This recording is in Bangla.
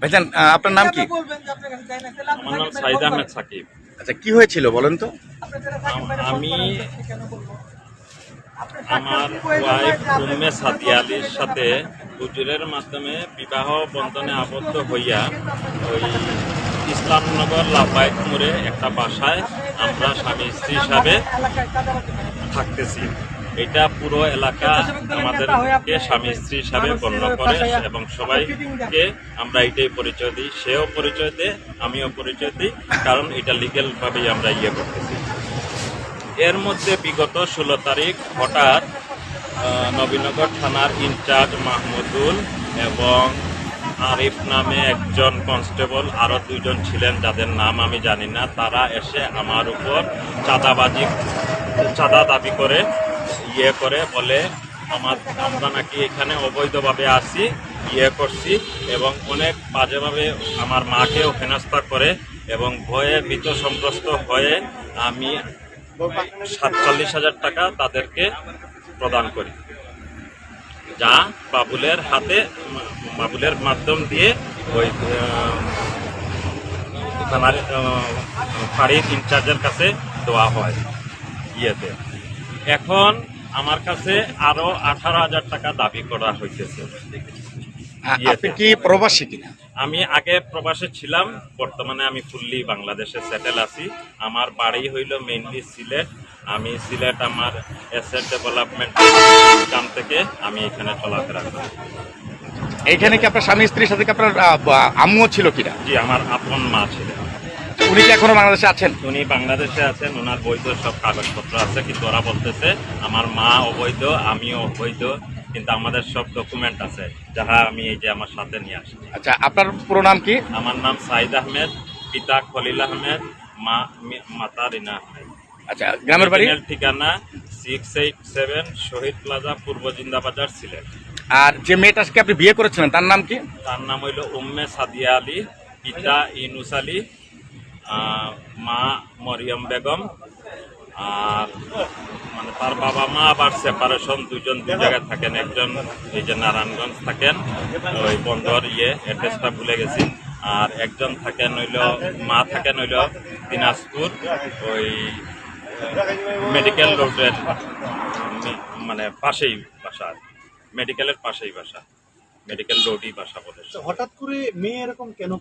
ভাইজান আপনার নাম কি? আমার নাম সাইদ আহমেদ সাকিব। আচ্ছা কি হয়েছিল বলেন তো? আমি আমার ওয়াইফ উম্মে সাদিয়া আলীর সাথে হুজুরের মাধ্যমে বিবাহ বন্ধনে আবদ্ধ হইয়া ওই ইসলামনগর লাফায়েত মোড়ে একটা বাসায় আমরা স্বামী স্ত্রী হিসাবে থাকতেছি। এটা পুরো এলাকা আমাদেরকে স্বামী স্ত্রী হিসাবে গণ্য করে এবং সবাইকে আমরা এটাই পরিচয় দিই। সেও পরিচয় দেয়, আমিও পরিচয় দিই, কারণ এটা লিগেল ভাবেই আমরা ইয়ে করতেছি। এর মধ্যে বিগত ষোলো তারিখ হঠাৎ নবীনগর থানার ইনচার্জ মাহমুদুল এবং আরিফ নামে একজন কনস্টেবল আরও দুইজন ছিলেন যাদের নাম আমি জানি না, তারা এসে আমার উপর চাঁদাবাজি, চাঁদা দাবি করে ইয়ে করে বলে, আমার আমরা নাকি এখানে অবৈধভাবে আসি ইয়ে করছি। এবং অনেক বাজেভাবে আমার মাকেও হেনস্থা করে এবং ভয়ে ভীত সন্ত্রস্ত হয়ে আমি সাতচল্লিশ হাজার টাকা তাদেরকে প্রদান করি। যা বাবুলের হাতে, বাবুলের মাধ্যম দিয়ে ওই থানার ফাঁড়ির ইনচার্জের কাছে দেওয়া হয় ইয়েতে। এখন আমার কাছে আরও আঠারো হাজার টাকা দাবি করা হইতেছে। আপনি কি প্রবাসী কিনা? আমি আগে প্রবাসে ছিলাম বর্তমানে আমি ফুললি বাংলাদেশে সেটেল আছি। আমার বাড়ি হইল মেইনলি সিলেট। আমি সিলেট আমার এসেট ডেভেলপমেন্ট কাম থেকে আমি এখানে চলাফেরা করি। এইখানে কি আপনার স্বামী স্ত্রীর সাথে কি আপনার আম্মুও ছিল কিনা? জি আমার আপন মা ছিলেন উনি কি এখনও বাংলাদেশে আছেন? উনি বাংলাদেশে আছেন ওনার বৈধ সব কাগজপত্র আছে কিন্তু ওরা বলতেছে আমার মা অবৈধ আমিও অবৈধ কিন্তু আমাদের সব ডকুমেন্ট আছে যাহা আমি এই যে আমার সাথে নিয়ে আসি আচ্ছা আপনার পুরো নাম কি? আমার নাম সাইদ আহমেদ পিতা খলিল আহমেদ মা মাতা রিনা আহমেদ। আচ্ছা গ্রামের বাড়ি? ঠিকানা six eight seven Shahid plaza পূর্ব জিন্দাবাজার সিলেট। আর যে মেয়েটাকে আপনি বিয়ে করেছিলেন তার নাম কি? তার নাম হইল উম্মে সাদিয়া আলী পিতা ইনুস আলী মা মরিয়ম বেগম, আর মানে তার বাবা মা আবার সেপারেশন দুজন দুই জায়গায় থাকেন, একজন এই যে নারায়ণগঞ্জ থাকেন ওই বন্দর ইয়ে অ্যাড্রেসটা ভুলে গেছি, আর একজন থাকেন হইল, মা থাকেন হইল দিনাজপুর, ওই মেডিকেল রোডের মানে পাশেই বাসা মেডিকেলের পাশেই বাসা মেডিকেল রোডই বাসা বলে। হঠাৎ করে মেয়ে এরকম কেন